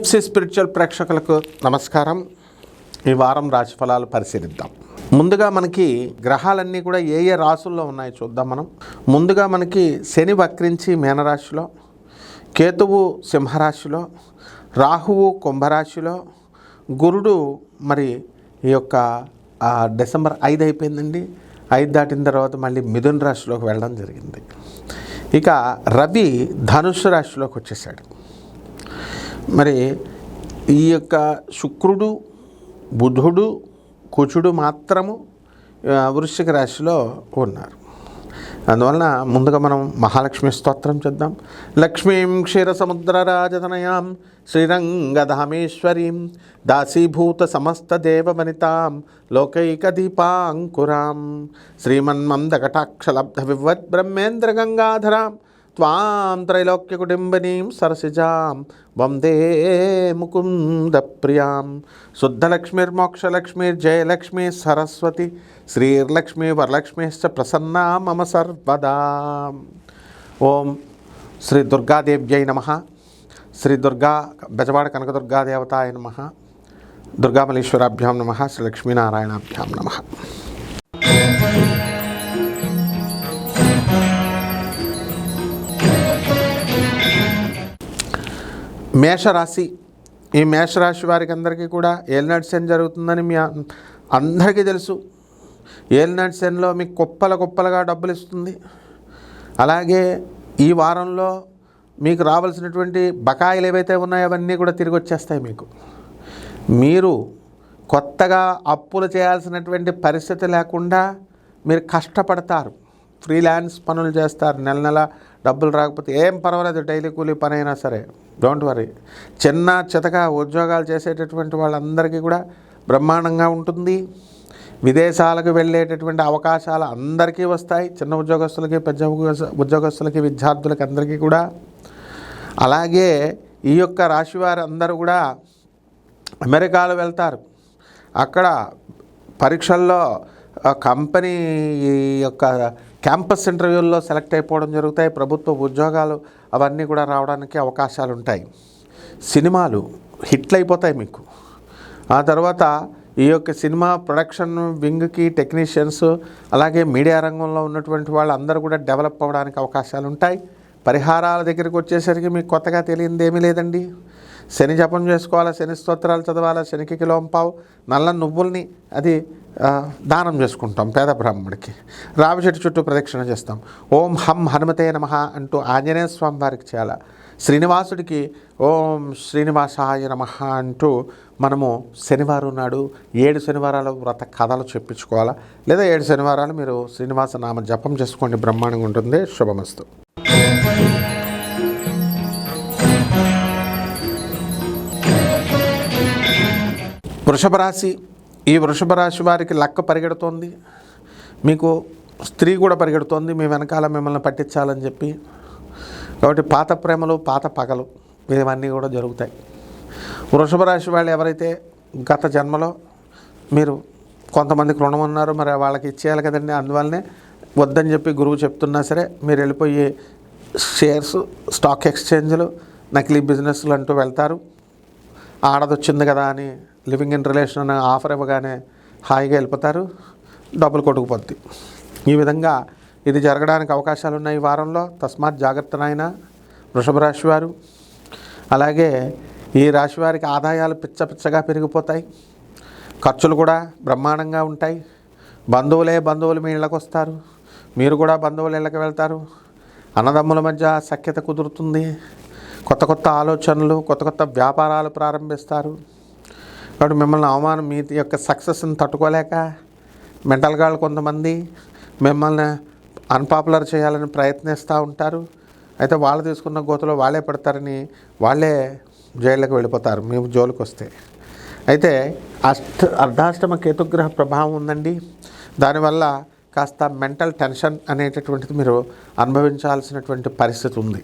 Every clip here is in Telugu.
పిఎఫ్సి స్పిరిచువల్ ప్రేక్షకులకు నమస్కారం. ఈ వారం రాశి ఫలాలు పరిశీలిద్దాం. ముందుగా మనకి గ్రహాలన్నీ కూడా ఏ ఏ రాశుల్లో ఉన్నాయో చూద్దాం మనం. ముందుగా మనకి శని వక్రించి మీనరాశిలో కేతువు సింహరాశిలో రాహువు కుంభరాశిలో గురుడు మరి ఈ యొక్క డిసెంబర్ ఐదు అయిపోయిందండి. ఐదు దాటిన తర్వాత మళ్ళీ మిథున్ రాశిలోకి వెళ్ళడం జరిగింది. ఇక రవి ధనుసు రాశిలోకి వచ్చేసాడు. మరి ఈ యొక్క శుక్రుడు బుధుడు కుచుడు మాత్రము వృశ్చిక రాశిలో ఉన్నారు. అందువలన ముందుగా మనం మహాలక్ష్మి స్తోత్రం చేద్దాం. లక్ష్మీం క్షీరసముద్రరాజతనయాం శ్రీరంగధామేశ్వరీం దాసీభూత సమస్త దేవవనితాం లోకైకదీపాంకురాం శ్రీమన్మందకటాక్షలబ్ధ వివద్ బ్రహ్మేంద్ర గంగాధరాం త్వాం త్రైలోక్యకుటుంబినీం సరసిజాం వందే ముకుంద ప్రియాం శుద్ధలక్ష్మీర్మోక్షలక్ష్మీర్జయలక్ష్మీ సరస్వతి శ్రీర్లక్ష్మీ వరలక్ష్మీశ్చ ప్రసన్నా మమ సర్వదా ఓం శ్రీ దుర్గాదేవ్యై నమ శ్రీ దుర్గా బెజవాడ కనకదుర్గాదేవతాయ నమ దుర్గామలీశ్వరాభ్యాం నమ శ్రీ లక్ష్మీనారాయణాభ్యాం నమ మేషరాశి. ఈ మేషరాశి వారికి అందరికీ కూడా ఏలినాటి శని జరుగుతుందని మీ అందరికీ తెలుసు. ఏలినాటి శనిలో మీకు కుప్పల కుప్పలుగా డబ్బులు ఇస్తుంది. అలాగే ఈ వారంలో మీకు రావాల్సినటువంటి బకాయిలు ఏవైతే ఉన్నాయో అవన్నీ కూడా తిరిగి వచ్చేస్తాయి మీకు. మీరు కొత్తగా అప్పులు చేయాల్సినటువంటి పరిస్థితి లేకుండా మీరు కష్టపడతారు. ఫ్రీలాన్స్ పనులు చేస్తారు. నెల నెల డబ్బులు రాకపోతే ఏం పర్వాలేదు డైలీ కూలీ పని అయినా సరే. డోంట్ వరీ చిన్న చితక ఉద్యోగాలు చేసేటటువంటి వాళ్ళందరికీ కూడా బ్రహ్మాండంగా ఉంటుంది. విదేశాలకు వెళ్ళేటటువంటి అవకాశాలు అందరికీ వస్తాయి. చిన్న ఉద్యోగస్తులకి పెద్ద ఉద్యోగస్తులకి విద్యార్థులకి అందరికీ కూడా. అలాగే ఈ యొక్క రాశివారు అందరూ కూడా అమెరికాలో వెళ్తారు. అక్కడ పరీక్షల్లో ఆ కంపెనీ ఈ యొక్క క్యాంపస్ ఇంటర్వ్యూల్లో సెలెక్ట్ అయిపోవడం జరుగుతాయి. ప్రభుత్వ ఉద్యోగాలు అవన్నీ కూడా రావడానికి అవకాశాలు ఉంటాయి సినిమాలు హిట్లు అయిపోతాయి మీకు. ఆ తర్వాత ఈ యొక్క సినిమా ప్రొడక్షన్ వింగ్కి టెక్నీషియన్స్ అలాగే మీడియా రంగంలో ఉన్నటువంటి వాళ్ళందరూ కూడా డెవలప్ అవ్వడానికి అవకాశాలు ఉంటాయి పరిహారాల దగ్గరికి వచ్చేసరికి మీకు కొత్తగా తెలియంది ఏమీ లేదండి. శని జపం చేసుకోవాలా శని స్తోత్రాలు చదవాలా శనికి కిలోంపావు నల్ల నువ్వుల్ని అది దానం చేసుకుంటాం పేద బ్రాహ్మడికి రావి చెట్టు చుట్టూ ప్రదక్షిణ చేస్తాం. ఓం హం హనుమతే నమ అంటూ ఆంజనేయ స్వామి వారికి చేయాలి. శ్రీనివాసుడికి ఓం శ్రీనివాసాయ నమ అంటూ మనము శనివారం నాడు ఏడు శనివారాలు వ్రత కథలు చెప్పించుకోవాలా. లేదా ఏడు శనివారాలు మీరు శ్రీనివాస నామ జపం చేసుకోండి బ్రహ్మాండంగా ఉంటుంది. శుభమస్తు. వృషభ రాశి ఈ వృషభ రాశి వారికి లక్క పరిగెడుతోంది. మీకు స్త్రీ కూడా పరిగెడుతోంది. మీ వెనకాల మిమ్మల్ని పట్టించాలని చెప్పి. కాబట్టి పాత ప్రేమలు పాత పగలు ఇవన్నీ కూడా జరుగుతాయి. వృషభ రాశి వాళ్ళు ఎవరైతే గత జన్మలో మీరు కొంతమందికి రుణం ఉన్నారు మరి వాళ్ళకి ఇచ్చేయాలి కదండి. అందువల్లనే వద్దని చెప్పి గురువు చెప్తున్నా సరే మీరు వెళ్ళిపోయి షేర్స్ స్టాక్ ఎక్స్చేంజ్లు నకిలీ బిజినెస్లు అంటూ వెళ్తారు. ఆడదొచ్చింది కదా అని లివింగ్ ఇన్ రిలేషన్ అనే ఆఫర్ ఇవ్వగానే హాయిగా వెళ్ళిపోతారు డబ్బులు కొట్టుకుపోద్ది ఈ విధంగా ఇది జరగడానికి అవకాశాలు ఉన్నాయి ఈ వారంలో. తస్మాత్ జాగ్రత్త నాయన వృషభ రాశి వారు. అలాగే ఈ రాశి వారికి ఆదాయాలు పిచ్చ పిచ్చగా పెరిగిపోతాయి. ఖర్చులు కూడా బ్రహ్మాండంగా ఉంటాయి. బంధువులే బంధువులు మీ ఇళ్ళకి వస్తారు. మీరు కూడా బంధువుల ఇళ్ళకి వెళ్తారు. అన్నదమ్ముల మధ్య సఖ్యత కుదురుతుంది. కొత్త కొత్త ఆలోచనలు కొత్త కొత్త వ్యాపారాలు ప్రారంభిస్తారు. కాబట్టి మిమ్మల్ని అవమానం మీ యొక్క సక్సెస్ని తట్టుకోలేక మెంటల్ గాళ్ళు కొంతమంది మిమ్మల్ని అన్పాపులర్ చేయాలని ప్రయత్నిస్తూ ఉంటారు. అయితే వాళ్ళు తీసుకున్న గోతులో వాళ్ళే పడతారని వాళ్ళే జైళ్ళకి వెళ్ళిపోతారు మేము జోలికి వస్తే అయితే అష్ట అర్ధాష్టమ కేతుగ్రహ ప్రభావం ఉందండి. దానివల్ల కాస్త మెంటల్ టెన్షన్ అనేటటువంటిది మీరు అనుభవించాల్సినటువంటి పరిస్థితి ఉంది.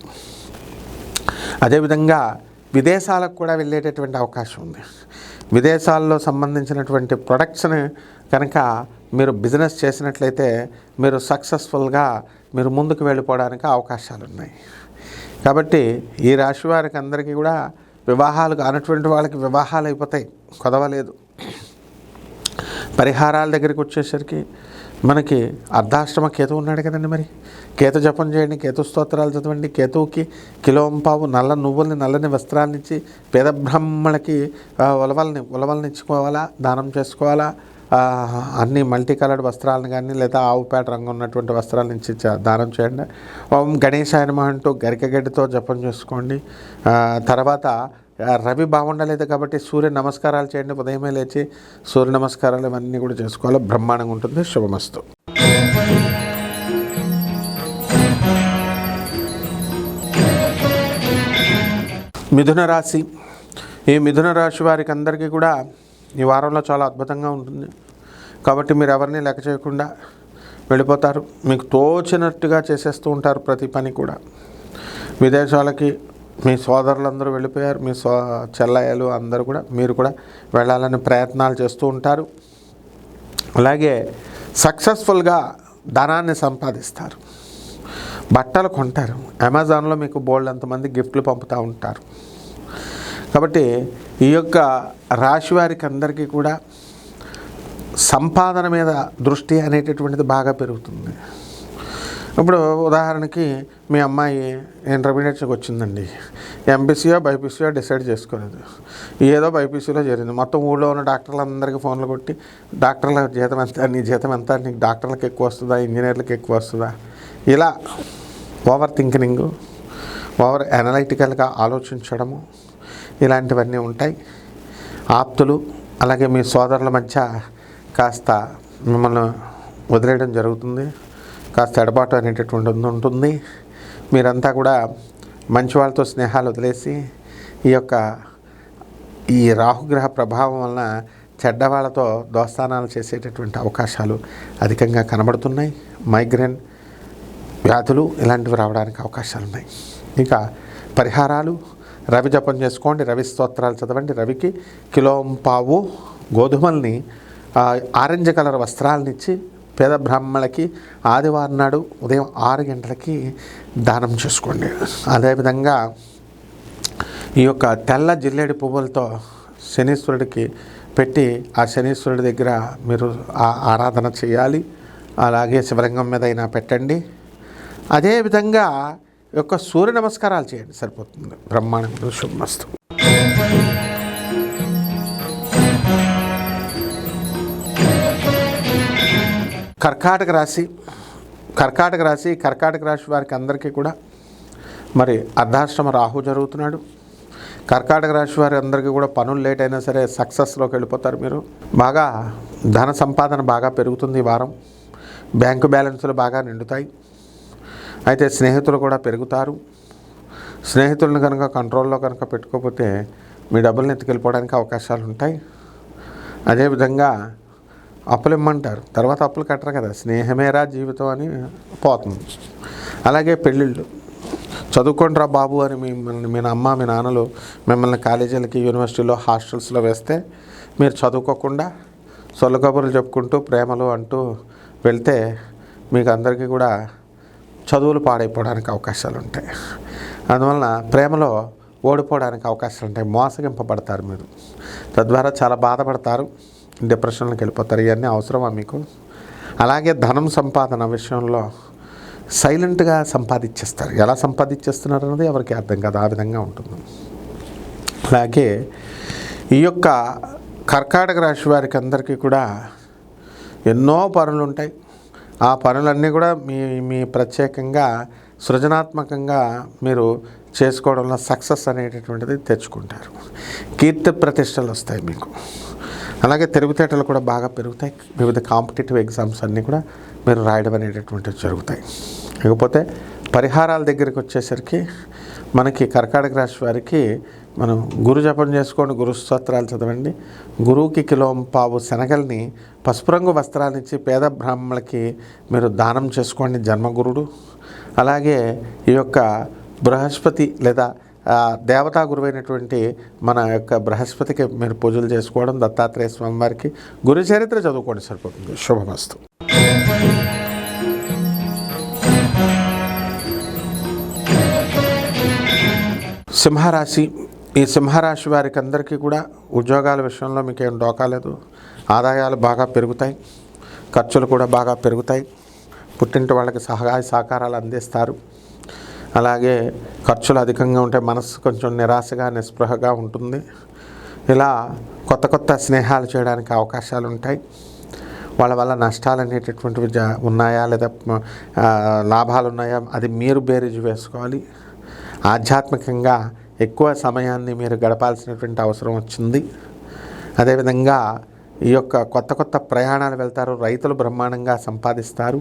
అదేవిధంగా విదేశాలకు కూడా వెళ్ళేటటువంటి అవకాశం ఉంది. విదేశాల్లో సంబంధించినటువంటి ప్రొడక్ట్స్ని కనుక మీరు బిజినెస్ చేసినట్లయితే మీరు సక్సెస్ఫుల్గా మీరు ముందుకు వెళ్ళిపోవడానికి అవకాశాలు ఉన్నాయి కాబట్టి ఈ రాశి వారికి అందరికీ కూడా వివాహాలు కానటువంటి వాళ్ళకి వివాహాలు అయిపోతాయి. కొదవలేదు. పరిహారాల దగ్గరికి వచ్చేసరికి మనకి అర్ధాష్టమ కేతు ఉన్నాడు కదండి మరి. కేతు జపం చేయండి కేతు స్తోత్రాలు చదవండి కేతువుకి కిలోంపావు నల్ల నువ్వుల్ని నల్లని వస్త్రాలను ఇచ్చి పేద బ్రాహ్మణకి ఉలవల్ని ఉలవల్ని ఇచ్చుకోవాలా దానం చేసుకోవాలా? అన్ని మల్టీ కలర్డ్ వస్త్రాలను కానీ లేదా ఆవుపేట రంగు ఉన్నటువంటి వస్త్రాల ఇచ్చి దానం చేయండి. ఓం గణేశాయనమ అంటూ గరికగడ్డితో జపం చేసుకోండి. తర్వాత రవి బాగుండలేదు కాబట్టి సూర్య నమస్కారాలు చేయండి. ఉదయమే లేచి సూర్య నమస్కారాలు ఇవన్నీ కూడా చేసుకోవాలి. బ్రహ్మాండంగా ఉంటుంది. శుభమస్తు. మిథున రాశి. ఈ మిథున రాశి వారికి అందరికీ కూడా ఈ వారంలో చాలా అద్భుతంగా ఉంటుంది. కాబట్టి మీరు ఎవరిని లెక్క చేయకుండా వెళ్ళిపోతారు. మీకు తోచినట్టుగా చేసేస్తూ ఉంటారు ప్రతి పని కూడా. విదేశాలకి మీ సోదరులందరూ వెళ్ళిపోయారు. మీ సో చెల్లయ్యలు అందరూ కూడా మీరు కూడా వెళ్ళాలని ప్రయత్నాలు చేస్తూ ఉంటారు. అలాగే సక్సెస్ఫుల్గా ధనాన్ని సంపాదిస్తారు. బట్టలు కొంటారు. అమెజాన్లో మీకు బోల్డ్ అంతమంది గిఫ్ట్లు పంపుతూ ఉంటారు. కాబట్టి ఈ యొక్క రాశి వారికి అందరికీ కూడా సంపాదన మీద దృష్టి అనేటటువంటిది బాగా పెరుగుతుంది. ఇప్పుడు ఉదాహరణకి మీ అమ్మాయి ఇంటర్మీడియట్కి వచ్చిందండి. ఎంపీసీయో బైపీసీయో డిసైడ్ చేసుకోలేదు. ఏదో బైపీసీలో చేరింది. మొత్తం ఊళ్ళో ఉన్న డాక్టర్లందరికీ ఫోన్లు కొట్టి డాక్టర్ల జీతం ఎంత? నీ జీతం ఎంత? నీకు డాక్టర్లకు ఎక్కువ వస్తుందా? ఇంజనీర్లకు ఎక్కువ వస్తుందా? ఇలా ఓవర్ థింకింగ్ ఓవర్ అనలైటికల్గా ఆలోచించడము ఇలాంటివన్నీ ఉంటాయి. ఆప్తులు అలాగే మీ సోదరుల మధ్య కాస్త మిమ్మల్ని వదిలేయడం జరుగుతుంది. కాస్త ఎడబాటు అనేటటువంటి ఉంటుంది. మీరంతా కూడా మంచి వాళ్ళతో స్నేహాలు వదిలేసి ఈ యొక్క ఈ రాహుగ్రహ ప్రభావం వలన చెడ్డవాళ్ళతో దోస్తానాలు చేసేటటువంటి అవకాశాలు అధికంగా కనబడుతున్నాయి. మైగ్రేన్ వ్యాధులు ఇలాంటివి రావడానికి అవకాశాలు ఉన్నాయి. ఇక పరిహారాలు రవి జపం చేసుకోండి రవి స్తోత్రాలు చదవండి. రవికి కిలోంపావు గోధుమల్ని ఆరెంజ్ కలర్ వస్త్రాలనిచ్చి పేద బ్రాహ్మణులకి ఆదివారం నాడు ఉదయం ఆరు గంటలకి దానం చేసుకోండి. అదేవిధంగా ఈ యొక్క తెల్ల జిల్లేడి పువ్వులతో శనీశ్వరుడికి పెట్టి ఆ శనీశ్వరుడి దగ్గర మీరు ఆరాధన చేయాలి. అలాగే శివలింగం మీద అయినా పెట్టండి. అదేవిధంగా యొక్క సూర్య నమస్కారాలు చేయండి సరిపోతుంది. బ్రహ్మాండం శుభమస్తు. కర్కాటక రాశి కర్కాటక రాశి కర్కాటక రాశి వారికి అందరికీ కూడా మరి అర్ధాశ్రమ రాహు జరుగుతున్నాడు. కర్కాటక రాశి వారి అందరికీ కూడా పనులు లేట్ అయినా సరే సక్సెస్లోకి వెళ్ళిపోతారు మీరు. బాగా ధన సంపాదన బాగా పెరుగుతుంది ఈ వారం. బ్యాంకు బ్యాలెన్సులు బాగా నిండుతాయి. అయితే స్నేహితులు కూడా పెరుగుతారు. స్నేహితులను కనుక కంట్రోల్లో కనుక పెట్టుకోకపోతే మీ డబ్బుల్ని ఎత్తుకెళ్ళిపోవడానికి అవకాశాలు ఉంటాయి. అదేవిధంగా అప్పులు ఇమ్మంటారు. తర్వాత అప్పులు కట్టరు కదా. స్నేహమేరా జీవితం అని పోతుంది. అలాగే పెళ్ళిళ్ళు. చదువుకోండిరా బాబు అని మిమ్మల్ని మీ అమ్మ మీ నాన్నలు మిమ్మల్ని కాలేజీలకి యూనివర్సిటీలో హాస్టల్స్లో వేస్తే మీరు చదువుకోకుండా సొల్లు కబుర్లు చెప్పుకుంటూ ప్రేమలు అంటూ వెళ్తే మీకు అందరికీ కూడా చదువులు పాడైపోవడానికి అవకాశాలు ఉంటాయి అందువలన ప్రేమలో ఓడిపోవడానికి అవకాశాలు ఉంటాయి మోసగింపబడతారు మీరు. తద్వారా చాలా బాధపడతారు. డిప్రెషన్లోకి వెళ్ళిపోతారు. ఇవన్నీ అవసరమా మీకు? అలాగే ధనం సంపాదన విషయంలో సైలెంట్గా సంపాదించేస్తారు. ఎలా సంపాదించేస్తున్నారు అన్నది ఎవరికి అర్థం కాదు. ఆ విధంగా ఉంటుంది. అలాగే ఈ యొక్క కర్కాటక రాశి వారికి అందరికీ కూడా ఎన్నో పనులు ఉంటాయి ఆ పనులన్నీ కూడా మీ మీ ప్రత్యేకంగా సృజనాత్మకంగా మీరు చేసుకోవడంలో సక్సెస్ అనేటటువంటిది తెచ్చుకుంటారు. కీర్తి ప్రతిష్టలు వస్తాయి మీకు. అలాగే తెలివితేటలు కూడా బాగా పెరుగుతాయి. వివిధ కాంపిటేటివ్ ఎగ్జామ్స్ అన్నీ కూడా మీరు రాయడం అనేటటువంటివి జరుగుతాయి. ఇకపోతే పరిహారాల దగ్గరికి వచ్చేసరికి మనకి కర్కాటక రాశి వారికి మనం గురు జపం చేసుకోండి గురు స్తోత్రాలు చదవండి. గురువుకి కిలో పావు శనగల్ని పసుపు రంగు వస్త్రాలు ఇచ్చి పేద బ్రాహ్మణులకి మీరు దానం చేసుకోండి జన్మగురుడు. అలాగే ఈ యొక్క బృహస్పతి లేదా దేవతా గురువైనటువంటి మన యొక్క బృహస్పతికి మీరు పూజలు చేసుకోవడం దత్తాత్రేయ స్వామి వారికి గురు చరిత్ర చదువుకోండి సరిపోతుంది. శుభమస్తు. సింహరాశి ఈ సింహరాశి వారికి అందరికీ కూడా ఉద్యోగాల విషయంలో మీకు ఏం డోకాలేదు ఆదాయాలు బాగా పెరుగుతాయి. ఖర్చులు కూడా బాగా పెరుగుతాయి. పుట్టింటి వాళ్ళకి సహాయ సహకారాలు అందిస్తారు. అలాగే ఖర్చులు అధికంగా ఉంటే మనసు కొంచెం నిరాశగా నిస్పృహగా ఉంటుంది. ఇలా కొత్త కొత్త స్నేహాలు చేయడానికి అవకాశాలు ఉంటాయి. వాళ్ళ వల్ల నష్టాలు అనేటటువంటివి జా ఉన్నాయా లేదా లాభాలు ఉన్నాయా అది మీరు బేరీజు వేసుకోవాలి. ఆధ్యాత్మికంగా ఎక్కువ సమయాన్ని మీరు గడపాల్సినటువంటి అవసరం వచ్చింది. అదేవిధంగా ఈ యొక్క కొత్త కొత్త ప్రయాణాలు వెళ్తారు రైతులు బ్రహ్మాండంగా సంపాదిస్తారు.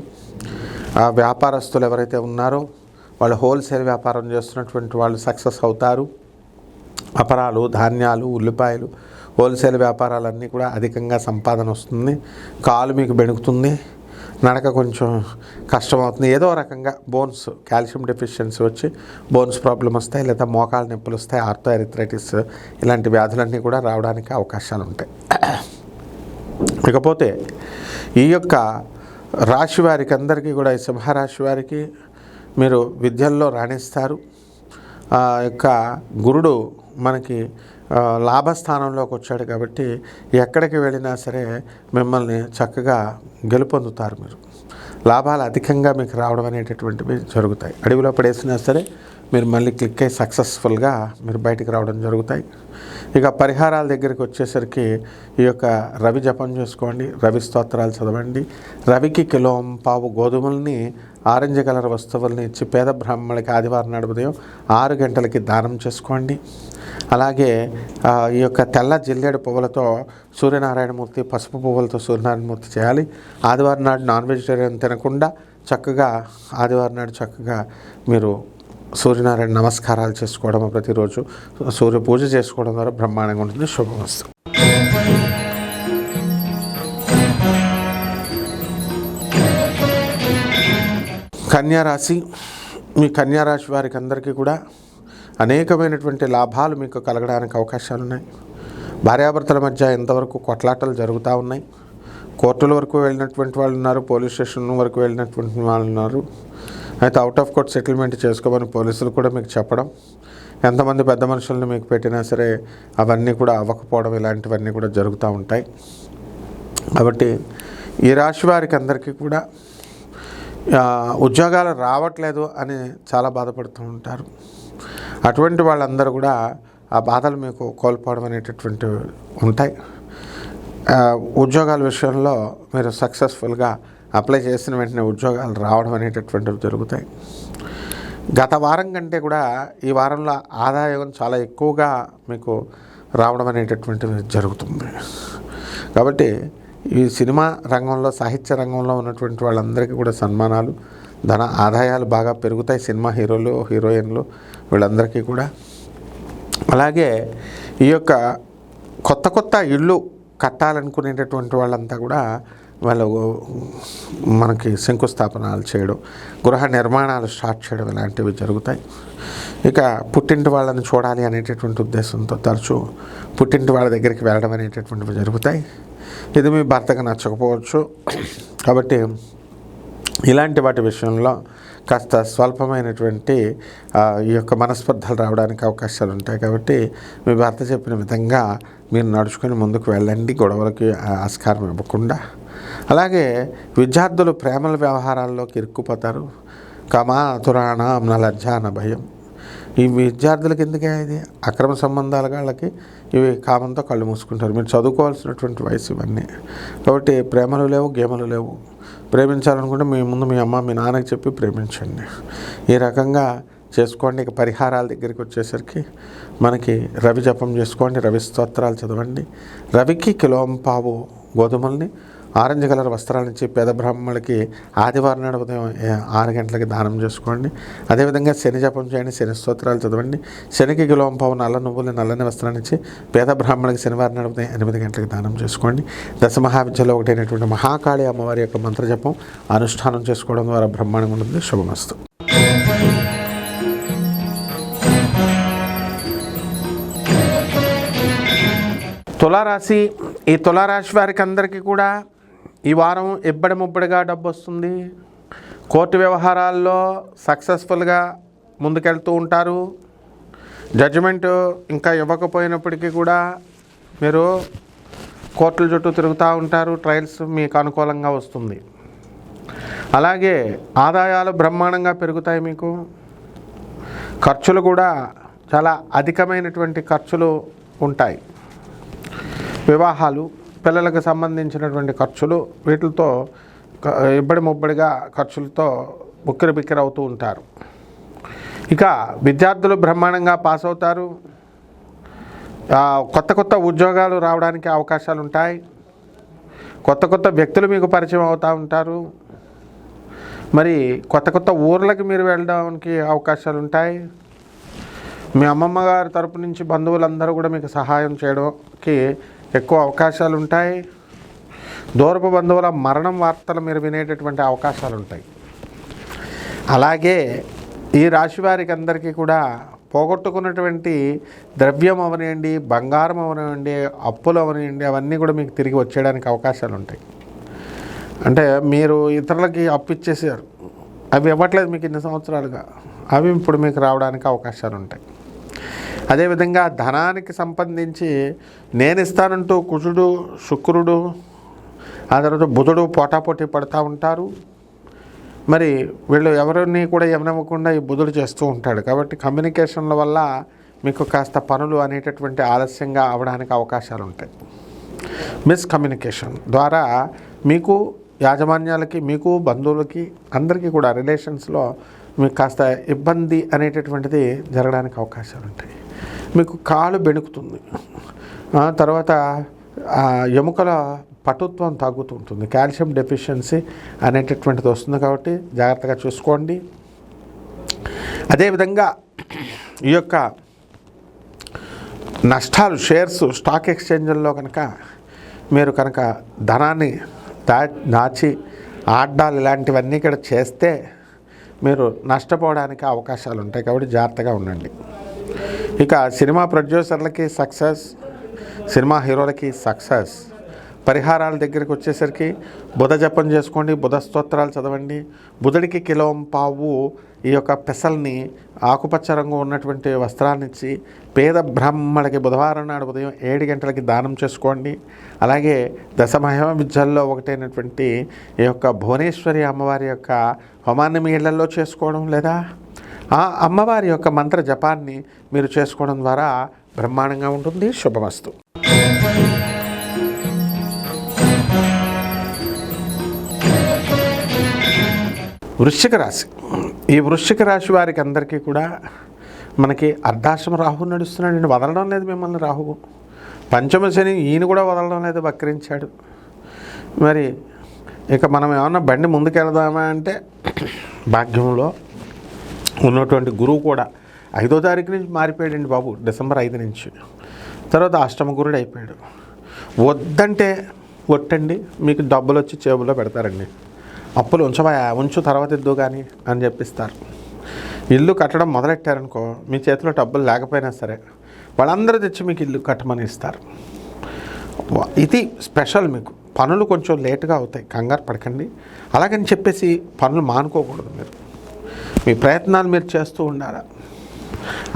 ఆ వ్యాపారస్తులు ఎవరైతే ఉన్నారో వాళ్ళు హోల్సేల్ వ్యాపారం చేస్తున్నటువంటి వాళ్ళు సక్సెస్ అవుతారు. అపరాలు ధాన్యాలు ఉల్లిపాయలు హోల్సేల్ వ్యాపారాలన్నీ కూడా అధికంగా సంపాదన వస్తుంది. కాలు మీకు బెణుకుతుంది. నడక కొంచెం కష్టమవుతుంది. ఏదో రకంగా బోన్స్ కాల్షియం డెఫిషియన్సీ వచ్చి బోన్స్ ప్రాబ్లం వస్తాయి లేదా మోకాలు నొప్పులు వస్తాయి ఆర్థో ఎరిథ్రైటిస్ ఇలాంటి వ్యాధులన్నీ కూడా రావడానికి అవకాశాలు ఉంటాయి. ఇకపోతే ఈ యొక్క రాశి వారికి అందరికీ కూడా ఈ సింహరాశి వారికి మీరు విద్యల్లో రాణిస్తారు. ఆ యొక్క గురుడు మనకి లాభస్థానంలోకి వచ్చాడు కాబట్టి ఎక్కడికి వెళ్ళినా సరే మిమ్మల్ని చక్కగా గెలుపొందుతారు మీరు. లాభాలు అధికంగా మీకు రావడం అనేటటువంటివి జరుగుతాయి. అడవిలో పడేసినా సరే మీరు మళ్ళీ క్లిక్ అయ్యి సక్సెస్ఫుల్గా మీరు బయటికి రావడం జరుగుతాయి. ఇక పరిహారాల దగ్గరికి వచ్చేసరికి ఈ యొక్క రవి జపం చేసుకోండి రవి స్తోత్రాలు చదవండి. రవికి కిలోం పావు గోధుమల్ని ఆరెంజ్ కలర్ వస్తువుల్ని ఇచ్చి పేద బ్రాహ్మణులకి ఆదివారం నాడు ఉదయం ఆరు గంటలకి దానం చేసుకోండి. అలాగే ఈ యొక్క తెల్ల జిల్లేడు పువ్వులతో సూర్యనారాయణమూర్తి పసుపు పువ్వులతో సూర్యనారాయణమూర్తి చేయాలి. ఆదివారం నాడు నాన్ వెజిటేరియన్ తినకుండా చక్కగా ఆదివారం నాడు చక్కగా మీరు సూర్యనారాయణ నమస్కారాలు చేసుకోవడం ప్రతిరోజు సూర్య పూజ చేసుకోవడం ద్వారా బ్రహ్మాండంగా ఉంటుంది. శుభమస్తు. కన్యారాశి మీ కన్యారాశి వారికి అందరికీ కూడా అనేకమైనటువంటి లాభాలు మీకు కలగడానికి అవకాశాలు ఉన్నాయి భార్యాభర్తల మధ్య ఎంతవరకు కొట్లాటలు జరుగుతూ ఉన్నాయి? కోర్టుల వరకు వెళ్ళినటువంటి వాళ్ళు ఉన్నారు పోలీస్ స్టేషన్ వరకు వెళ్ళినటువంటి వాళ్ళు ఉన్నారు. అయితే అవుట్ ఆఫ్ కోర్ట్ సెటిల్మెంట్ చేసుకోమని పోలీసులు కూడా మీకు చెప్పడం ఎంతమంది పెద్ద మనుషులను మీకు పెట్టినా సరే అవన్నీ కూడా అవ్వకపోవడం ఇలాంటివన్నీ కూడా జరుగుతూ ఉంటాయి. కాబట్టి ఈ రాశి వారికి అందరికీ కూడా ఉద్యోగాలు రావట్లేదు అని చాలా బాధపడుతూ ఉంటారు. అటువంటి వాళ్ళందరూ కూడా ఆ బాధలు మీకు కోల్పోవడం అనేటటువంటి ఉంటాయి. ఉద్యోగాల విషయంలో మీరు సక్సెస్ఫుల్గా అప్లై చేసిన వెంటనే ఉద్యోగాలు రావడం అనేటటువంటివి జరుగుతాయి. గత వారం కంటే కూడా ఈ వారంలో ఆదాయం చాలా ఎక్కువగా మీకు రావడం అనేటటువంటిది జరుగుతుంది. కాబట్టి ఈ సినిమా రంగంలో సాహిత్య రంగంలో ఉన్నటువంటి వాళ్ళందరికీ కూడా సన్మానాలు. ధన ఆదాయాలు బాగా పెరుగుతాయి. సినిమా హీరోలు హీరోయిన్లు వీళ్ళందరికీ కూడా. అలాగే ఈ యొక్క కొత్త కొత్త ఇళ్ళు కట్టాలనుకునేటటువంటి వాళ్ళంతా కూడా వాళ్ళు మనకి శంకుస్థాపనాలు చేయడం గృహ నిర్మాణాలు స్టార్ట్ చేయడం ఇలాంటివి జరుగుతాయి. ఇక పుట్టింటి వాళ్ళని చూడాలి అనేటటువంటి ఉద్దేశంతో తరచూ పుట్టింటి వాళ్ళ దగ్గరికి వెళ్ళడం అనేటటువంటివి జరుగుతాయి. ఇది మీ భర్తకు నచ్చకపోవచ్చు. కాబట్టి ఇలాంటి వాటి విషయంలో కాస్త స్వల్పమైనటువంటి ఈ యొక్క మనస్పర్ధలు రావడానికి అవకాశాలు ఉంటాయి కాబట్టి మీ భర్త చెప్పిన విధంగా మీరు నడుచుకొని ముందుకు వెళ్ళండి గొడవలకి ఆస్కారం ఇవ్వకుండా. అలాగే విద్యార్థులు ప్రేమల వ్యవహారాల్లోకి ఇరుక్కుపోతారు. కమా తురాణ అమ్న లజ్జ అన్న భయం ఈ విద్యార్థులకి ఎందుకే ఇది? అక్రమ సంబంధాల వాళ్ళకి ఇవి కామంతో కళ్ళు మూసుకుంటారు. మీరు చదువుకోవాల్సినటువంటి వయసు ఇవన్నీ. కాబట్టి ప్రేమలు లేవు గేమలు లేవు. ప్రేమించాలనుకుంటే మీ ముందు మీ అమ్మ మీ నాన్నకి చెప్పి ప్రేమించండి. ఈ రకంగా చేసుకోండి. ఇక పరిహారాల దగ్గరికి వచ్చేసరికి మనకి రవి జపం చేసుకోండి. రవి స్తోత్రాలు చదవండి. రవికి కిలోం పావు గోధుమల్ని ఆరెంజ్ కలర్ వస్త్రాలు ఇచ్చి పేద బ్రాహ్మణులకి ఆదివారం నాడు ఉదయం ఆరు గంటలకి దానం చేసుకోండి. అదేవిధంగా శని జపం చేయండి శని స్తోత్రాలు చదవండి. శనికి కిలోం పావు నల్ల నువ్వులు నల్లని వస్త్రాలు ఇచ్చి పేద బ్రాహ్మణులకి శనివారం నాడు ఉదయం ఎనిమిది గంటలకి దానం చేసుకోండి. దశ మహావిద్యలో ఒకటైనటువంటి మహాకాళి అమ్మవారి యొక్క మంత్రజపం అనుష్ఠానం చేసుకోవడం ద్వారా బ్రహ్మాండంగా ఉంటుంది. శుభమస్తు. తులారాశి ఈ తులారాశి వారికి అందరికీ కూడా ఈ వారం ఇబ్బడి ముబ్బడిగా డబ్బు వస్తుంది. కోర్టు వ్యవహారాల్లో సక్సెస్ఫుల్గా ముందుకెళ్తూ ఉంటారు. జడ్జిమెంట్ ఇంకా ఇవ్వకపోయినప్పటికీ కూడా మీరు కోర్టుల చుట్టూ తిరుగుతూ ఉంటారు. ట్రయల్స్ మీకు అనుకూలంగా వస్తుంది. అలాగే ఆదాయాలు బ్రహ్మాండంగా పెరుగుతాయి మీకు. ఖర్చులు కూడా చాలా అధికమైనటువంటి ఖర్చులు ఉంటాయి. వివాహాలు పిల్లలకు సంబంధించినటువంటి ఖర్చులు వీటితో ఇబ్బడి ముబ్బడిగా ఖర్చులతో ఉక్కిరి బిక్కిరి అవుతూ ఉంటారు. ఇక విద్యార్థులు బ్రహ్మాండంగా పాస్ అవుతారు. కొత్త కొత్త ఉద్యోగాలు రావడానికి అవకాశాలు ఉంటాయి. కొత్త కొత్త వ్యక్తులు మీకు పరిచయం అవుతూ ఉంటారు. మరి కొత్త కొత్త ఊర్లకి మీరు వెళ్ళడానికి అవకాశాలు ఉంటాయి. మీ అమ్మమ్మ గారి తరపు నుంచి బంధువులందరూ కూడా మీకు సహాయం చేయడానికి ఎక్కువ అవకాశాలు ఉంటాయి దూరపు బంధువుల మరణం వార్తలు మీరు వినేటటువంటి అవకాశాలు ఉంటాయి అలాగే ఈ రాశి వారికి అందరికీ కూడా పోగొట్టుకున్నటువంటి ద్రవ్యం అవనివ్వండి బంగారం అవనివ్వండి అప్పులు అవనివ్వండి అవన్నీ కూడా మీకు తిరిగి వచ్చేయడానికి అవకాశాలు ఉంటాయి అంటే మీరు ఇతరులకి అప్పు ఇచ్చేసారు అవి ఇవ్వట్లేదు మీకు ఇన్ని సంవత్సరాలుగా. అవి ఇప్పుడు మీకు రావడానికి అవకాశాలు ఉంటాయి అదేవిధంగా ధనానికి సంబంధించి నేను ఇస్తానంటూ కుజుడు శుక్రుడు ఆ తర్వాత బుధుడు పోటాపోటీ పడుతూ ఉంటారు. మరి వీళ్ళు ఎవరిని కూడా ఎవనివ్వకుండా ఈ బుధుడు చేస్తూ ఉంటాడు. కాబట్టి కమ్యూనికేషన్ల వల్ల మీకు కాస్త పనులు అనేటటువంటి ఆలస్యంగా అవడానికి అవకాశాలు ఉంటాయి. మిస్కమ్యూనికేషన్ ద్వారా మీకు యాజమాన్యాలకి మీకు బంధువులకి అందరికీ కూడా రిలేషన్స్లో మీకు కాస్త ఇబ్బంది అనేటటువంటిది జరగడానికి అవకాశాలు ఉంటాయి. మీకు కాలు బెణుకుతుంది. తర్వాత ఆ ఎముకల పటుత్వం తగ్గుతుంటుంది. కాల్షియం డెఫిషియన్సీ అనేటటువంటిది వస్తుంది కాబట్టి జాగ్రత్తగా చూసుకోండి. అదేవిధంగా ఈ యొక్క నష్టాలు షేర్స్ స్టాక్ ఎక్స్చేంజ్ల్లో కనుక మీరు కనుక ధనాన్ని దా దాచి ఆడ్డాలు ఇలాంటివన్నీ ఇక్కడ చేస్తే మీరు నష్టపోవడానికి అవకాశాలు ఉంటాయి కాబట్టి జాగ్రత్తగా ఉండండి. ఇక సినిమా ప్రొడ్యూసర్లకి సక్సెస్ సినిమా హీరోలకి సక్సెస్. పరిహారాల దగ్గరికి వచ్చేసరికి బుధ జపం చేసుకోండి బుధ స్తోత్రాలు చదవండి. బుధుడికి కిలోం పావు ఈ యొక్క పెసల్ని ఆకుపచ్చ రంగు ఉన్నటువంటి వస్త్రాన్నిచ్చి పేద బ్రాహ్మణకి బుధవారం నాడు ఉదయం ఏడు గంటలకి దానం చేసుకోండి. అలాగే దశమహిమ విద్యల్లో ఒకటైనటువంటి ఈ యొక్క భువనేశ్వరి అమ్మవారి యొక్క హోమాన్ని మీ ఇళ్ళలో చేసుకోవడం లేదా? ఆ అమ్మవారి యొక్క మంత్ర జపాన్ని మీరు చేసుకోవడం ద్వారా బ్రహ్మాండంగా ఉంటుంది. శుభమస్తు. వృశ్చిక రాశి. ఈ వృశ్చిక రాశి వారికి అందరికీ కూడా మనకి అర్ధాశ్రమ రాహు నడుస్తున్నాడు. వదలడం లేదు మిమ్మల్ని రాహువు. పంచమ శని ఈయన కూడా వదలడం లేదు వక్రించాడు. మరి ఇక మనం ఏమన్నా బండి ముందుకెళ్దామా అంటే భాగ్యంలో ఉన్నటువంటి గురువు కూడా ఐదో తారీఖు నుంచి మారిపోయాడండి బాబు డిసెంబర్ ఐదు నుంచి. తర్వాత అష్టమ గురుడు అయిపోయాడు. వద్దంటే ఒట్టండి మీకు డబ్బులు వచ్చి చేబులో పెడతారండి. అప్పులు ఉంచవా ఉంచు తర్వాత ఇద్దు కానీ అని చెప్పిస్తారు. ఇల్లు కట్టడం మొదలెట్టారనుకో మీ చేతిలో డబ్బులు లేకపోయినా సరే వాళ్ళందరూ తెచ్చి మీకు ఇల్లు కట్టమని ఇస్తారు. ఇది స్పెషల్ మీకు. పనులు కొంచెం లేటుగా అవుతాయి కంగారు పడకండి. అలాగని చెప్పేసి పనులు మానుకోకూడదు మీరు. మీ ప్రయత్నాలు మీరు చేస్తూ ఉండాలి?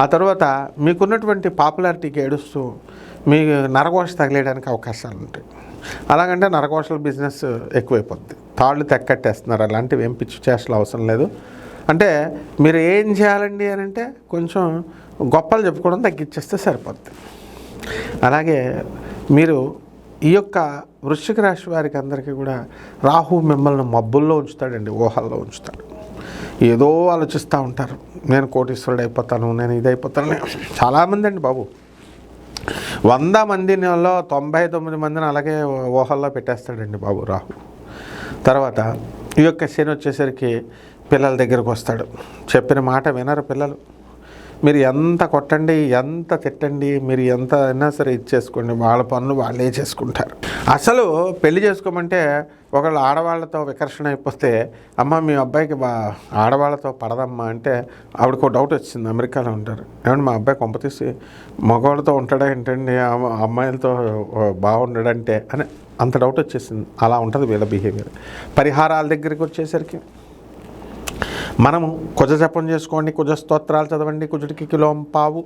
ఆ తర్వాత మీకున్నటువంటి పాపులారిటీకి ఏడుస్తూ మీ నరకోశ తగిలేయడానికి అవకాశాలు ఉంటాయి. అలాగంటే నరకోశల బిజినెస్ ఎక్కువైపోద్ది. తాళ్ళు తెక్కట్టేస్తున్నారు. అలాంటివి ఏం పిచ్చి చేసలు అవసరం లేదు. అంటే మీరు ఏం చేయాలండి అని అంటే కొంచెం గొప్పలు చెప్పుకోవడం తగ్గించేస్తే సరిపోద్ది. అలాగే మీరు ఈ యొక్క వృశ్చిక రాశి వారికి అందరికీ కూడా రాహు మిమ్మల్ని మబ్బుల్లో ఉంచుతాడండి. ఊహల్లో ఉంచుతాడు. ఏదో ఆలోచిస్తూ ఉంటారు. నేను కోటీశ్వరుడు అయిపోతాను నేను ఇది అయిపోతాను చాలామంది అండి బాబు. వంద మందిలో తొంభై తొమ్మిది మందిని అలాగే ఊహల్లో పెట్టేస్తాడండి బాబు రాహు. తర్వాత ఈ యొక్క శని వచ్చేసరికి పిల్లల దగ్గరకు వస్తాడు. చెప్పిన మాట వినరు పిల్లలు. మీరు ఎంత కొట్టండి ఎంత తిట్టండి మీరు ఎంత అయినా సరే ఇచ్చేసుకోండి వాళ్ళ పనులు వాళ్ళే చేసుకుంటారు. అసలు పెళ్ళి చేసుకోమంటే ఒకళ్ళు ఆడవాళ్ళతో వికర్షణ అయిపోతే అమ్మ మీ అబ్బాయికి బా ఆడవాళ్ళతో పడదమ్మా అంటే ఆవిడకు డౌట్ వచ్చింది. అమెరికాలో ఉంటారు. ఏమంటే మా అబ్బాయి కొంపతీసి మగవాళ్ళతో ఉంటాడా ఏంటండి? అమ్మాయిలతో బాగుండడంటే అని అంత డౌట్ వచ్చేసింది. అలా ఉంటుంది వీళ్ళ బిహేవియర్ పరిహారాల దగ్గరికి వచ్చేసరికి మనము కుజ జపం చేసుకోండి కుజ స్తోత్రాలు చదవండి కుజుడికి కిలోం పావు.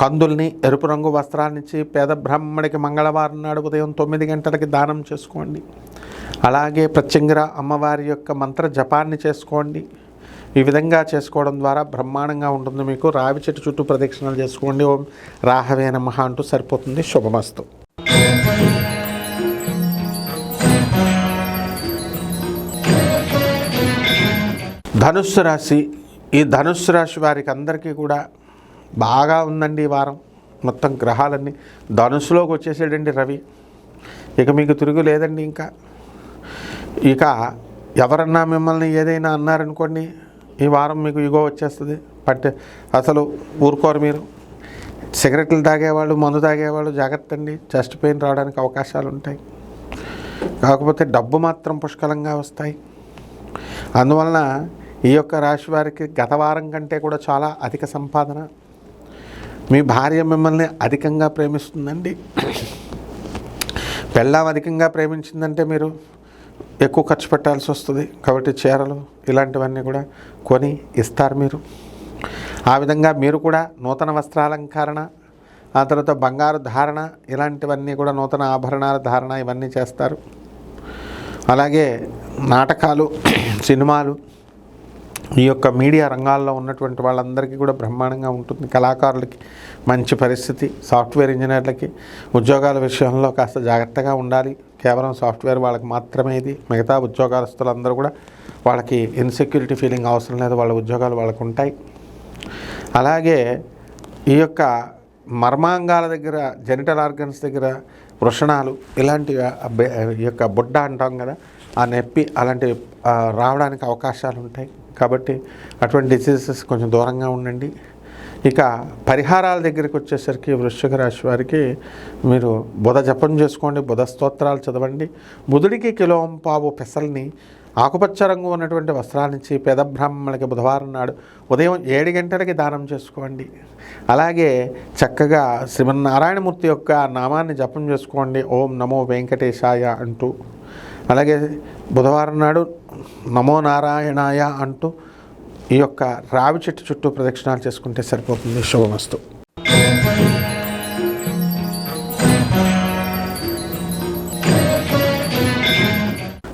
కందుల్ని ఎరుపు రంగు వస్త్రాన్నిచ్చి పేద బ్రాహ్మడికి మంగళవారం నాడు ఉదయం తొమ్మిది గంటలకి దానం చేసుకోండి. అలాగే ప్రత్యంగిర అమ్మవారి యొక్క మంత్ర జపాన్ని చేసుకోండి. ఈ విధంగా చేసుకోవడం ద్వారా బ్రహ్మాండంగా ఉంటుంది మీకు. రావి చెట్టు చుట్టూ ప్రదక్షిణలు చేసుకోండి. ఓం రాహవే నమ అంటూ సరిపోతుంది. శుభమస్తు. ధనుస్సు రాశి ఈ ధనుస్సు రాశి వారికి అందరికీ కూడా బాగా ఉందండి ఈ వారం. మొత్తం గ్రహాలన్నీ ధనుసులోకి వచ్చేసాడండి రవి. ఇక మీకు తిరుగు లేదండి ఇంకా. ఇక ఎవరన్నా మిమ్మల్ని ఏదైనా అన్నారనుకోండి ఈ వారం మీకు ఇగో వచ్చేస్తుంది. పట్టే అసలు ఊరుకోరు మీరు. సిగరెట్లు తాగేవాళ్ళు మందు తాగేవాళ్ళు జాగ్రత్త అండి. చెస్ట్ పెయిన్ రావడానికి అవకాశాలు ఉంటాయి. కాకపోతే డబ్బు మాత్రం పుష్కలంగా వస్తాయి. అందువలన ఈ యొక్క రాశి వారికి గత వారం కంటే కూడా చాలా అధిక సంపాదన. మీ భార్య మిమ్మల్ని అధికంగా ప్రేమిస్తుందండి. పెళ్ళాం అధికంగా ప్రేమించిందంటే మీరు ఎక్కువ ఖర్చు పెట్టాల్సి వస్తుంది. కాబట్టి చీరలు ఇలాంటివన్నీ కూడా కొని ఇస్తారు మీరు. ఆ విధంగా మీరు కూడా నూతన వస్త్రాలంకరణ ఆ తర్వాత బంగారు ధారణ ఇలాంటివన్నీ కూడా నూతన ఆభరణాల ధారణ ఇవన్నీ చేస్తారు. అలాగే నాటకాలు సినిమాలు ఈ యొక్క మీడియా రంగాల్లో ఉన్నటువంటి వాళ్ళందరికీ కూడా బ్రహ్మాండంగా ఉంటుంది. కళాకారులకి మంచి పరిస్థితి సాఫ్ట్వేర్ ఇంజనీర్లకి ఉద్యోగాల విషయంలో కాస్త జాగ్రత్తగా ఉండాలి. కేవలం సాఫ్ట్వేర్ వాళ్ళకి మాత్రమే ఇది. మిగతా ఉద్యోగాలస్తులందరూ కూడా వాళ్ళకి ఇన్సెక్యూరిటీ ఫీలింగ్ అవసరం లేదు. వాళ్ళ ఉద్యోగాలు వాళ్ళకు ఉంటాయి. అలాగే ఈ యొక్క మర్మాంగాల దగ్గర జెనిటల్ ఆర్గన్స్ దగ్గర వృషణాలు ఇలాంటి ఈ యొక్క బుడ్డ అంటాం కదా ఆ నొప్పి అలాంటివి రావడానికి అవకాశాలు ఉంటాయి. కాబట్టి అటువంటి డిసీజెస్ కొంచెం దూరంగా ఉండండి. ఇక పరిహారాల దగ్గరికి వచ్చేసరికి వృశ్చిక రాశి వారికి మీరు బుధ జపం చేసుకోండి బుధ స్తోత్రాలు చదవండి. బుధుడికి కిలోం పావు పెసల్ని ఆకుపచ్చ రంగు ఉన్నటువంటి వస్త్రాన్నిచ్చి పేద బ్రాహ్మణులకి బుధవారం నాడు ఉదయం ఏడు గంటలకి దానం చేసుకోండి. అలాగే చక్కగా శ్రీమన్నారాయణమూర్తి యొక్క నామాన్ని జపం చేసుకోండి. ఓం నమో వెంకటేశాయ అంటూ. అలాగే బుధవారం నాడు నమో నారాయణాయ అంటూ ఈ యొక్క రావి చెట్టు చుట్టూ ప్రదక్షిణాలు చేసుకుంటే సరిపోతుంది. శుభమస్తు.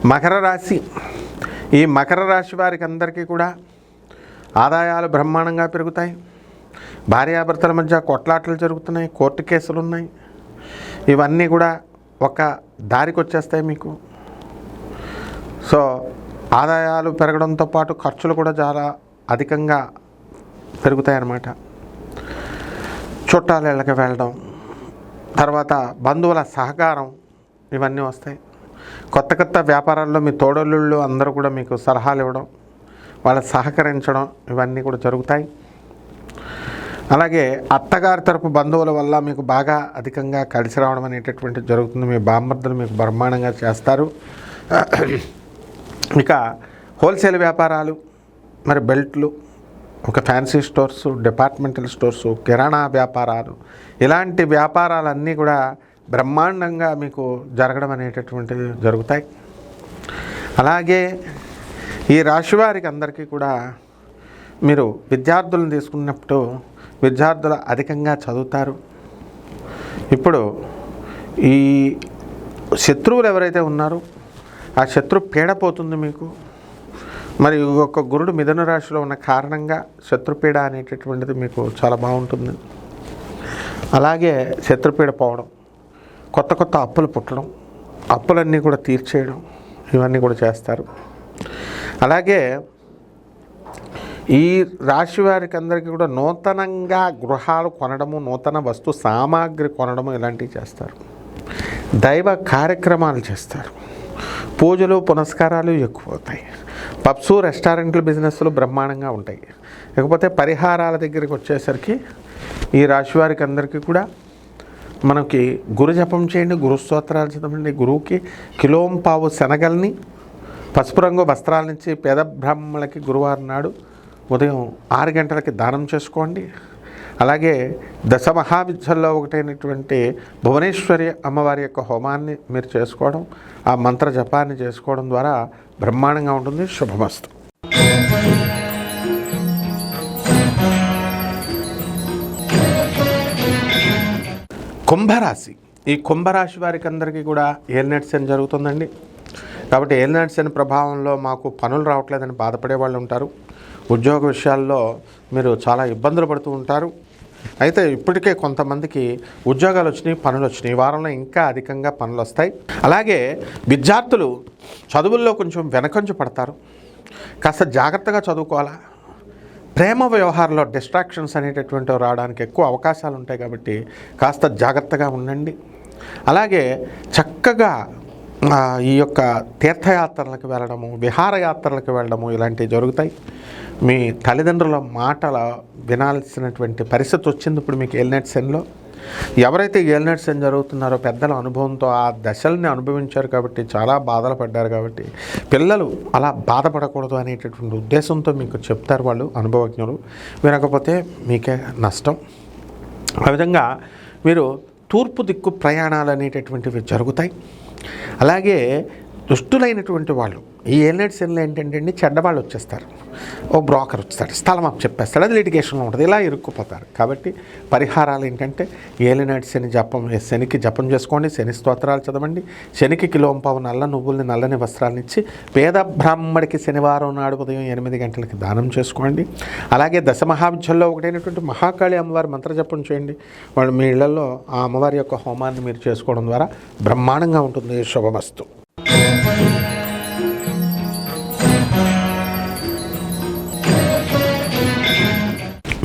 మకర రాశి. ఈ మకర రాశి వారికి అందరికీ కూడా ఆదాయాలు బ్రహ్మాండంగా పెరుగుతాయి. భార్యాభర్తల మధ్య కొట్లాటలు జరుగుతున్నాయి కోర్టు కేసులు ఉన్నాయి ఇవన్నీ కూడా ఒక దారికి వచ్చేస్తాయి మీకు. సో ఆదాయాలు పెరగడంతో పాటు ఖర్చులు కూడా చాలా అధికంగా పెరుగుతాయి అన్నమాట ఇళ్ళకి వెళ్ళడం తర్వాత బంధువుల సహకారం ఇవన్నీ వస్తాయి. కొత్త కొత్త వ్యాపారాల్లో మీ తోడల్లుళ్ళు అందరూ కూడా మీకు సలహాలు ఇవ్వడం వాళ్ళ సహకరించడం ఇవన్నీ కూడా జరుగుతాయి. అలాగే అత్తగారి తరపు బంధువుల వల్ల మీకు బాగా అధికంగా కలిసి రావడం అనేటటువంటి జరుగుతుంది. మీ బామ్మర్దులు మీకు బ్రహ్మాండంగా చేస్తారు. ఇక హోల్సేల్ వ్యాపారాలు మరి బెల్ట్లు ఒక fancy stores departmental stores kirana వ్యాపారాలు ఇలాంటి వ్యాపారాలన్నీ కూడా బ్రహ్మాండంగా మీకు జరగడం అనేటటువంటివి జరుగుతాయి. అలాగే ఈ రాశి వారికి అందరికీ కూడా మీరు విద్యార్థులను తీసుకున్నప్పుడు విద్యార్థులు అధికంగా చదువుతారు. ఇప్పుడు ఈ శత్రువులు ఎవరైతే ఉన్నారో ఆ శత్రు పీడపోతుంది మీకు. మరి ఒక గురుడు మిథున రాశిలో ఉన్న కారణంగా శత్రుపీడ అనేటటువంటిది మీకు చాలా బాగుంటుంది. అలాగే శత్రుపీడ పోవడం కొత్త కొత్త అప్పులు పుట్టడం అప్పులన్నీ కూడా తీర్చేయడం ఇవన్నీ కూడా చేస్తారు. అలాగే ఈ రాశి వారికి అందరికీ కూడా నూతనంగా గృహాలు కొనడము నూతన వస్తు సామాగ్రి కొనడము ఇలాంటివి చేస్తారు. దైవ కార్యక్రమాలు చేస్తారు. పూజలు పునస్కారాలు ఎక్కువ అవుతాయి పబ్సు రెస్టారెంట్లు బిజినెస్లు బ్రహ్మాండంగా ఉంటాయి. లేకపోతే పరిహారాల దగ్గరికి వచ్చేసరికి ఈ రాశి వారికి అందరికీ కూడా మనకి గురు జపం చేయండి గురు స్తోత్రాలు చదవండి గురువుకి కిలోం పావు శనగల్ని పసుపు రంగు వస్త్రాల నుంచి పేద బ్రాహ్మణులకి గురువారం నాడు ఉదయం ఆరు గంటలకి దానం చేసుకోండి. అలాగే దశ మహావిద్యల్లో ఒకటైనటువంటి భువనేశ్వరి అమ్మవారి యొక్క హోమాన్ని మీరు చేసుకోవడం ఆ మంత్ర జపాన్ని చేసుకోవడం ద్వారా బ్రహ్మాండంగా ఉంటుంది. శుభమస్తు. కుంభరాశి. ఈ కుంభరాశి వారికి అందరికీ కూడా ఏలినట్ జరుగుతుందండి. కాబట్టి ఏలినట్ ప్రభావంలో మాకు పనులు రావట్లేదని బాధపడే వాళ్ళు ఉంటారు. ఉద్యోగ విషయాల్లో మీరు చాలా ఇబ్బందులు పడుతూ ఉంటారు. అయితే ఇప్పటికే కొంతమందికి ఉద్యోగాలు వచ్చినాయి పనులు వచ్చినాయి. వారంలో ఇంకా అధికంగా పనులు వస్తాయి. అలాగే విద్యార్థులు చదువుల్లో కొంచెం వెనకంచు పడతారు. కాస్త జాగ్రత్తగా చదువుకోవాలా? ప్రేమ వ్యవహారంలో డిస్ట్రాక్షన్స్ అనేటటువంటివి రావడానికి ఎక్కువ అవకాశాలు ఉంటాయి కాబట్టి కాస్త జాగ్రత్తగా ఉండండి. అలాగే చక్కగా ఈ యొక్క తీర్థయాత్రలకు వెళ్ళడము విహారయాత్రలకు వెళ్ళడము ఇలాంటివి జరుగుతాయి. మీ తల్లిదండ్రుల మాటల వినాల్సినటువంటి పరిస్థితి వచ్చింది ఇప్పుడు మీకు ఎల్నెట్ సెన్లో ఎవరైతే ఏలినట్ సెన్ జరుగుతున్నారో పెద్దల అనుభవంతో ఆ దశల్ని అనుభవించారు కాబట్టి చాలా బాధలు పడ్డారు కాబట్టి పిల్లలు అలా బాధపడకూడదు అనేటటువంటి ఉద్దేశంతో మీకు చెప్తారు వాళ్ళు అనుభవజ్ఞులు. వినకపోతే మీకే నష్టం. ఆ విధంగా మీరు తూర్పు దిక్కు ప్రయాణాలు అనేటటువంటివి జరుగుతాయి. అలాగే దుష్టులైనటువంటి వాళ్ళు ఈ ఏలినట్ సెన్లు ఏంటంటే అండి చెడ్డవాళ్ళు వచ్చేస్తారు. ఓ బ్రోకర్ వచ్చేస్తాడు స్థలం అప్ చెప్పేస్తాడు అది లిటిగేషన్లో ఉంటుంది ఇలా ఇరుక్కుపోతారు. కాబట్టి పరిహారాలు ఏంటంటే ఏలినట్ శని జపం శనికి జపం చేసుకోండి శని స్తోత్రాలు చదవండి శనికి కిలోంపావు నల్ల నువ్వుల్ని నల్లని వస్త్రాలను ఇచ్చి పేద బ్రాహ్మడికి శనివారం నాడు ఉదయం ఎనిమిది గంటలకి దానం చేసుకోండి. అలాగే దశ మహావిద్యల్లో ఒకటైనటువంటి మహాకాళి అమ్మవారి మంత్ర జపం చేయండి. వాళ్ళు మీ ఇళ్ళలో ఆ అమ్మవారి యొక్క హోమాన్ని మీరు చేసుకోవడం ద్వారా బ్రహ్మాండంగా ఉంటుంది శుభమస్తు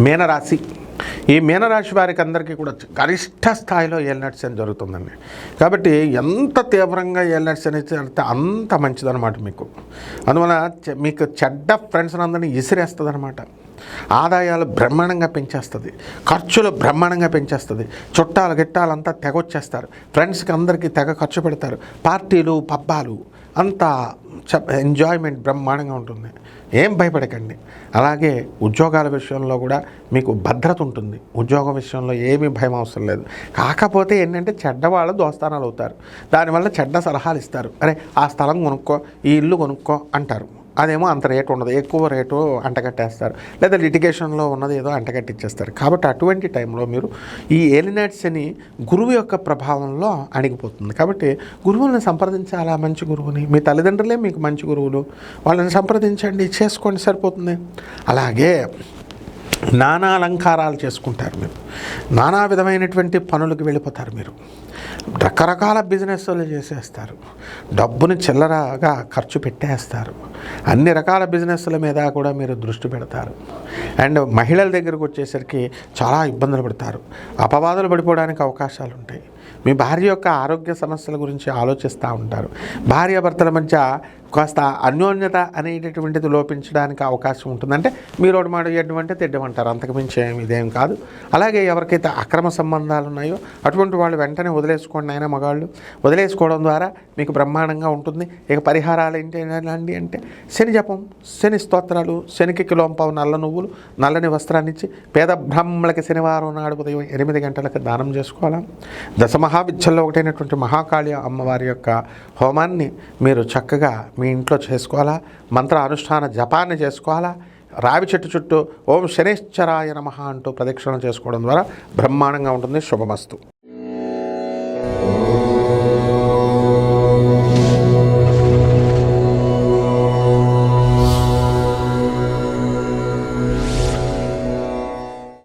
మీనరాశి. ఈ మీనరాశి వారికి అందరికీ కూడా గరిష్ట స్థాయిలో ఏలినట్సన్ జరుగుతుందండి కాబట్టి ఎంత తీవ్రంగా ఏలినట్సన్ అని అంత మంచిదన్నమాట మీకు. అందువల్ల మీకు చెడ్డ ఫ్రెండ్స్ అందరినీ ఇసిరేస్తుంది అనమాట ఆదాయాలు బ్రహ్మాండంగా పెంచేస్తుంది. ఖర్చులు బ్రహ్మాండంగా పెంచేస్తుంది. చుట్టాలు గిట్టాలంతా తెగొచ్చేస్తారు. ఫ్రెండ్స్కి అందరికీ తెగ ఖర్చు పెడతారు. పార్టీలు పబ్బాలు అంతా ఎంజాయ్మెంట్ బ్రహ్మాండంగా ఉంటుంది. ఏం భయపడకండి. అలాగే ఉద్యోగాల విషయంలో కూడా మీకు భద్రత ఉంటుంది. ఉద్యోగం విషయంలో ఏమీ భయం అవసరం లేదు. కాకపోతే ఏంటంటే చెడ్డవాళ్ళు దోస్తానాలు అవుతారు దానివల్ల చెడ్డ సలహాలు ఇస్తారు అరే ఆ స్థలం కొనుక్కో ఈ ఇల్లు కొనుక్కో అంటారు. అదేమో అంత రేటు ఉండదు. ఎక్కువ రేటు అంటగట్టేస్తారు. లేదా లిటిగేషన్లో ఉన్నది ఏదో అంటగట్టిచ్చేస్తారు. కాబట్టి అటువంటి టైంలో మీరు ఈ ఏలినాట్స్ గురువు యొక్క ప్రభావంలో అణిగిపోతుంది. కాబట్టి గురువులను సంప్రదించాలా మంచి గురువుని? మీ తల్లిదండ్రులే మీకు మంచి గురువులు. వాళ్ళని సంప్రదించండి చేసుకోండి సరిపోతుంది. అలాగే నానా అలంకారాలు చేసుకుంటారు మీరు. నానా విధమైనటువంటి పనులకు వెళ్ళిపోతారు మీరు. రకరకాల బిజినెస్లు చేసేస్తారు. డబ్బుని చిల్లరగా ఖర్చు పెట్టేస్తారు. అన్ని రకాల బిజినెస్ల మీద కూడా మీరు దృష్టి పెడతారు. అండ్ మహిళల దగ్గరకు వచ్చేసరికి చాలా ఇబ్బందులు పడతారు. అపవాదులు పడిపోవడానికి అవకాశాలు ఉంటాయి మీ భార్య యొక్క ఆరోగ్య సమస్యల గురించి ఆలోచిస్తూ ఉంటారు. భార్యాభర్తల మధ్య కాస్త అన్యోన్యత అనేటటువంటిది లోపించడానికి అవకాశం ఉంటుంది. అంటే మీరు ఒకటి మాట ఎటువంటి తిడ్డమంటారు అంతకుమించి ఇదేం కాదు. అలాగే ఎవరికైతే అక్రమ సంబంధాలు ఉన్నాయో అటువంటి వాళ్ళు వెంటనే వదిలేసుకోండి ఆయన మగాళ్ళు. వదిలేసుకోవడం ద్వారా మీకు బ్రహ్మాండంగా ఉంటుంది. ఇక పరిహారాలు ఏంటి ఎలాంటి అంటే శని జపం శని స్తోత్రాలు శనికి కిలోంపావు నల్ల నువ్వులు నల్లని వస్త్రాన్నిచ్చి పేద బ్రాహ్మణులకి శనివారం నాడు ఉదయం ఎనిమిది గంటలకు దానం చేసుకోవాలా? దశమహ మహావిద్యల్లో ఒకటైనటువంటి మహాకాళి అమ్మవారి యొక్క హోమాన్ని మీరు చక్కగా మీ ఇంట్లో చేసుకోవాలా? మంత్ర అనుష్ఠాన జపాన్ని చేసుకోవాలా? రావి చెట్టు చుట్టూ ఓం శనేశ్వరాయ నమ అంటూ ప్రదక్షిణ చేసుకోవడం ద్వారా బ్రహ్మాండంగా ఉంటుంది. శుభమస్తు.